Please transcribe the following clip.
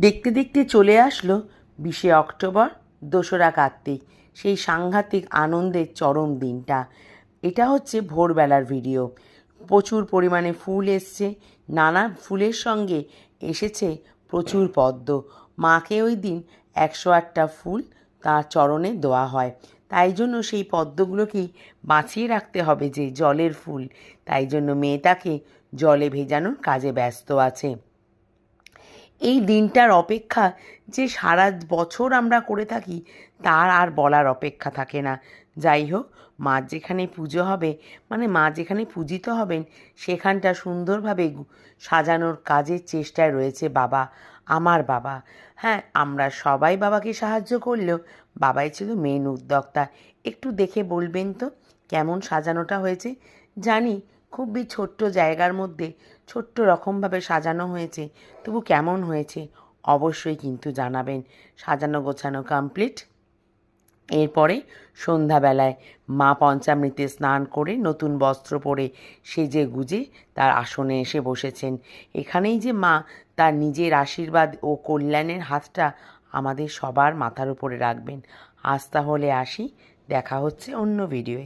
দেখতে দেখতে চলে আসলো বিশে অক্টোবর, দোসরা কার্তিক, সেই সাংঘাতিক আনন্দের চরম দিনটা। এটা হচ্ছে ভোরবেলার ভিডিও। প্রচুর পরিমাণে ফুল এসছে, নানা ফুলের সঙ্গে এসেছে প্রচুর পদ্ম। মাকে ওই দিন একশো আটটা ফুল তার চরণে দেওয়া হয়। তাই জন্য সেই পদ্মগুলোকেই বাঁচিয়ে রাখতে হবে যে জলের ফুল। তাই জন্য মেয়েটাকে জলে ভেজানোর কাজে ব্যস্ত আছে। এই দিনটার অপেক্ষা যে সারা বছর আমরা করে থাকি, তার আর বলার অপেক্ষা থাকে না। যাই হোক মা যেখানে পুজো হবে মানে মা যেখানে পূজিত হবেন, সেখানটা সুন্দরভাবে সাজানোর কাজের চেষ্টায় রয়েছে বাবা, আমার বাবা। হ্যাঁ আমরা সবাই বাবাকে সাহায্য করলেও, বাবাই ছিল মেন উদ্যোক্তা। একটু দেখে বলবেন তো, কেমন সাজানোটা হয়েছে? জানি খুবই ছোট্ট জায়গার মধ্যে ছোট্ট রকমভাবে সাজানো হয়েছে। তবু কেমন হয়েছে? অবশ্যই কিন্তু জানাবেন। সাজানো গোছানো কমপ্লিট এরপরে সন্ধ্যাবেলায় মা পঞ্চামৃতে স্নান করে নতুন বস্ত্র পরে সেজে গুজে তার আসনে এসে বসেছেন। এখানেই যে মা তার নিজের আশীর্বাদ ও কল্যাণের হাতটা আমাদের সবার মাথার উপরে রাখবেন। আজ তাহলে আসি। দেখা হচ্ছে অন্য ভিডিওয়ে